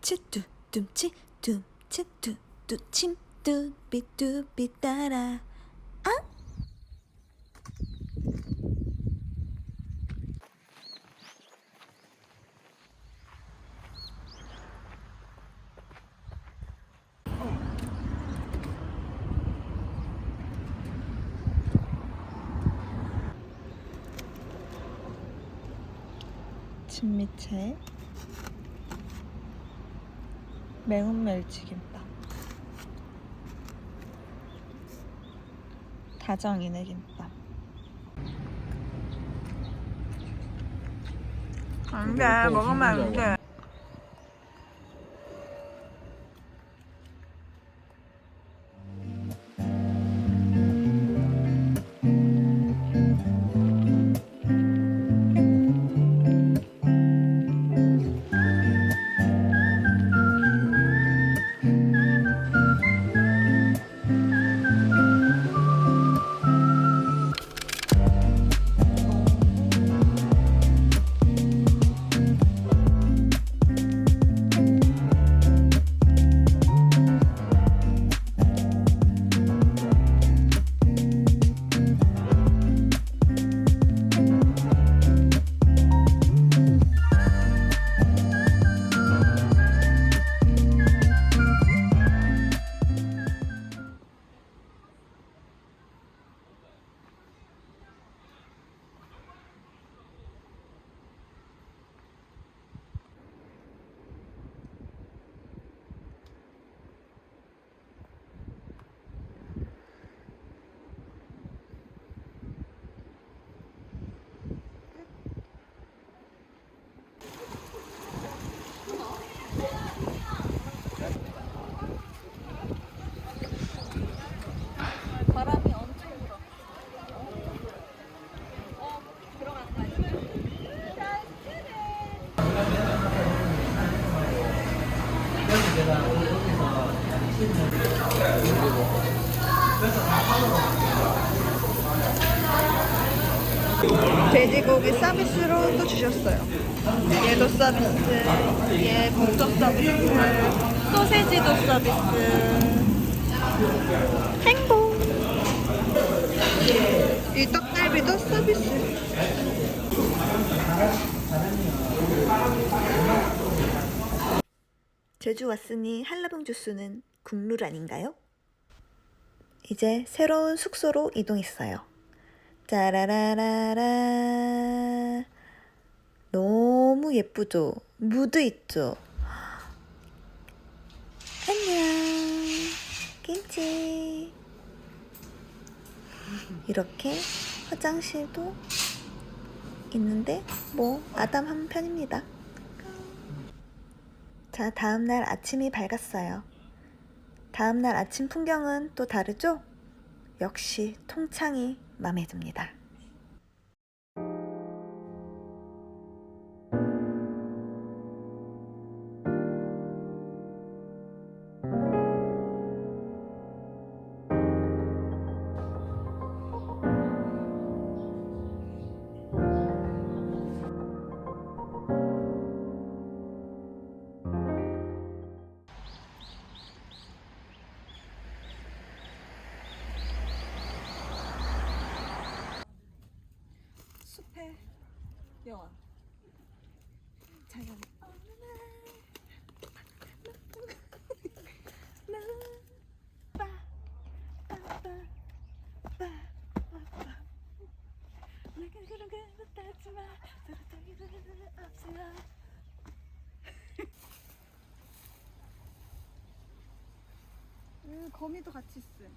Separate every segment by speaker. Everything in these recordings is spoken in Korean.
Speaker 1: 둠치 둠치 둠치 둠침 뚜 비 뚜비 따라. 아 진미채 매운 멸치김밥. 다정이네 김밥. 안돼 먹으면 안돼 돼지고기 서비스로 또 주셨어요. 얘도 서비스, 얘 국도 서비스, 소세지도 서비스. 행복. 이 떡갈비도 서비스. 제주 왔으니 한라봉 주스는 국룰 아닌가요? 이제 새로운 숙소로 이동했어요. 짜라라라라. 너무 예쁘죠? 무드 있죠? 안녕. 김치. 이렇게 화장실도 있는데 뭐 아담한 편입니다. 자, 다음 날 아침이 밝았어요. 다음 날 아침 풍경은 또 다르죠? 역시 통창이 마음에 듭니다. 여왕 자연. 음, 거미도 같이 있음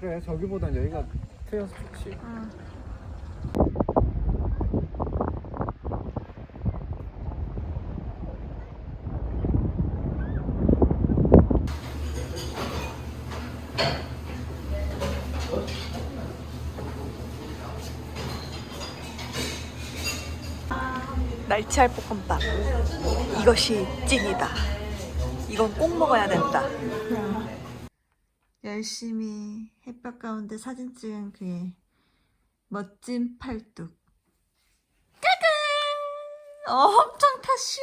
Speaker 2: 그래 저기보단 여기가 트여서 좋지. 아.
Speaker 3: 날치알 볶음밥. 이것이 찐이다. 이건 꼭 먹어야 된다. 열심히 햇볕 가운데 사진 찍은 그의 멋진 팔뚝. 까꿍! 엄청 타슈!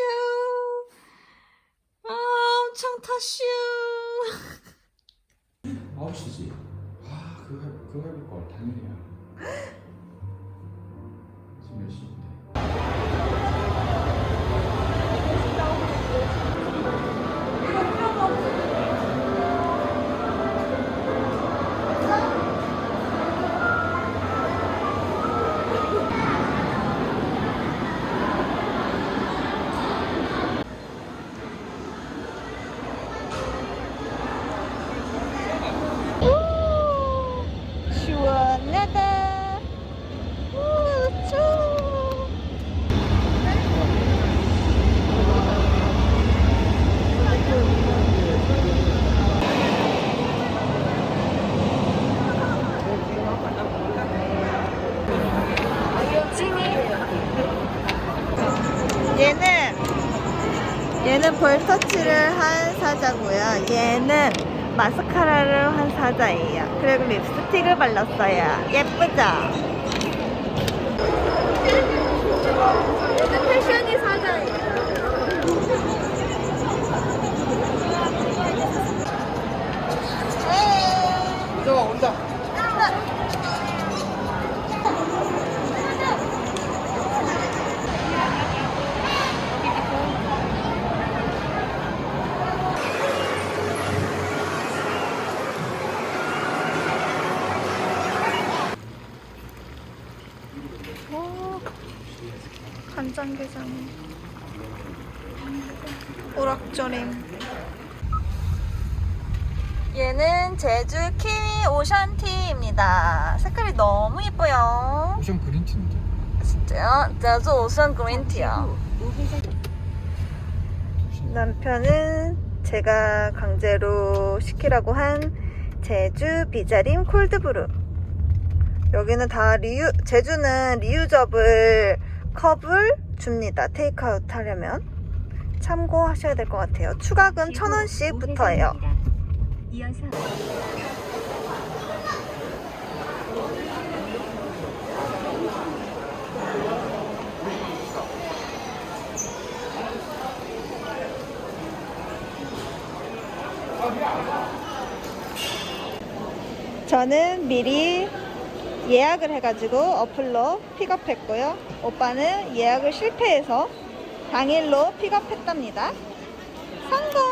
Speaker 3: 아, 엄청 타슈!
Speaker 2: 9시지 아 그거 해, 그거 해볼 걸 당연히야 지금 몇 시
Speaker 3: 볼터치를 한 사자고요. 얘는 마스카라를 한 사자예요. 그리고 립스틱을 발랐어요. 예쁘죠? 얘는 패션이 사자예요.
Speaker 2: 이정아 온다
Speaker 3: 오, 간장게장. 우럭조림. 얘는 제주 키위 오션티입니다. 색깔이 너무 예뻐요.
Speaker 2: 오션 그린티인데
Speaker 3: 진짜요? 제주 오션 그린티요. 남편은 제가 강제로 시키라고 한 제주 비자림 콜드브루. 여기는 다 리유, 제주는 리유저블 컵을 줍니다. 테이크아웃 하려면. 참고하셔야 될 것 같아요. 추가금 1,000원씩 붙어요.
Speaker 4: 이어서
Speaker 3: 저는 미리 예약을 해가지고 어플로 픽업했고요. 오빠는 예약을 실패해서 당일로 픽업했답니다. 성공!